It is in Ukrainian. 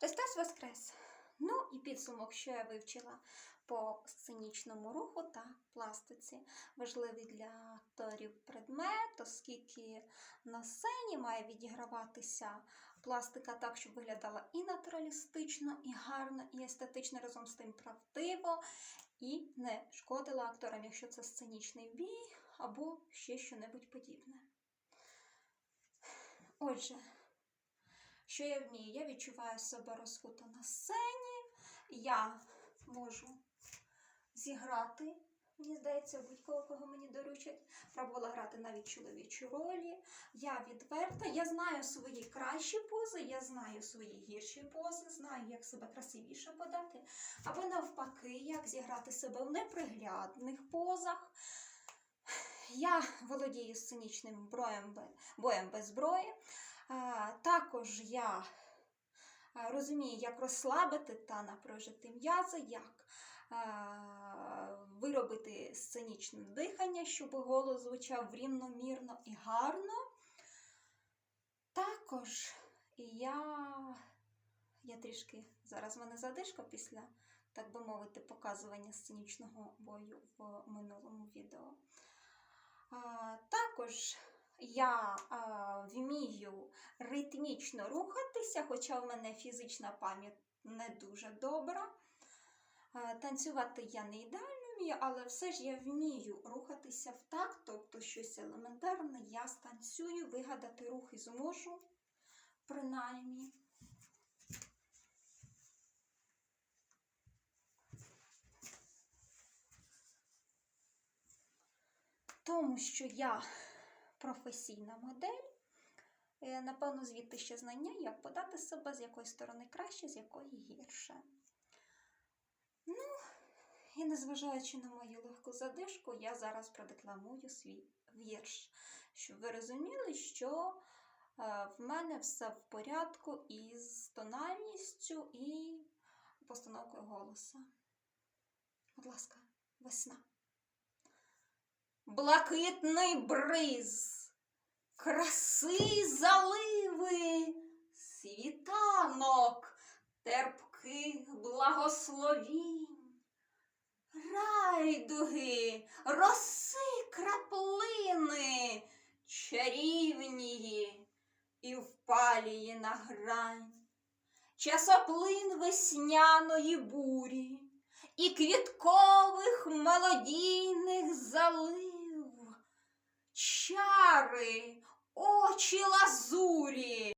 Христос Воскрес! Ну і підсумок, що я вивчила по сценічному руху та пластиці. Важливий для акторів предмет, оскільки на сцені має відіграватися пластика так, щоб виглядала і натуралістично, і гарно, і естетично разом з тим правдиво, і не шкодила акторам, якщо це сценічний бій або ще щонебудь подібне. Отже, що я вмію? Я відчуваю себе розкуто на сцені. Я можу зіграти, мені здається, будь-кого, кого мені доручать. Пробувала грати навіть чоловічу ролі. Я відверта, я знаю свої кращі пози, я знаю свої гірші пози, знаю, як себе красивіше подати, або навпаки, як зіграти себе в неприглядних позах. Я володію сценічним боєм без зброї. Також я розумію, як розслабити та напружити м'язи, як виробити сценічне дихання, щоб голос звучав рівномірно і гарно. Також я, я трішки зараз в мене задишка після, так би мовити, показування сценічного бою в минулому відео. А, також я а, вмію ритмічно рухатися, хоча в мене фізична пам'ять не дуже добра. А, танцювати я не ідеально вмію, але все ж я вмію рухатися в такт, тобто щось елементарне, я станцюю, вигадати рухи зможу, принаймні. Тому що я професійна модель. Е, Напевно, звідти ще знання, як подати себе, з якої сторони краще, з якої гірше. Ну, і незважаючи на мою легку задишку, я зараз продекламую свій вірш, щоб ви розуміли, що е, в мене все в порядку із тональністю і постановкою голоса. Будь ласка, весна. Блакитний бриз краси заливи, світанок, терпких благословінь, райдуги, роси краплини, чарівнії і впалії на грань, часоплин весняної бурі і квіткових мелодійних залив чари, очі лазурі.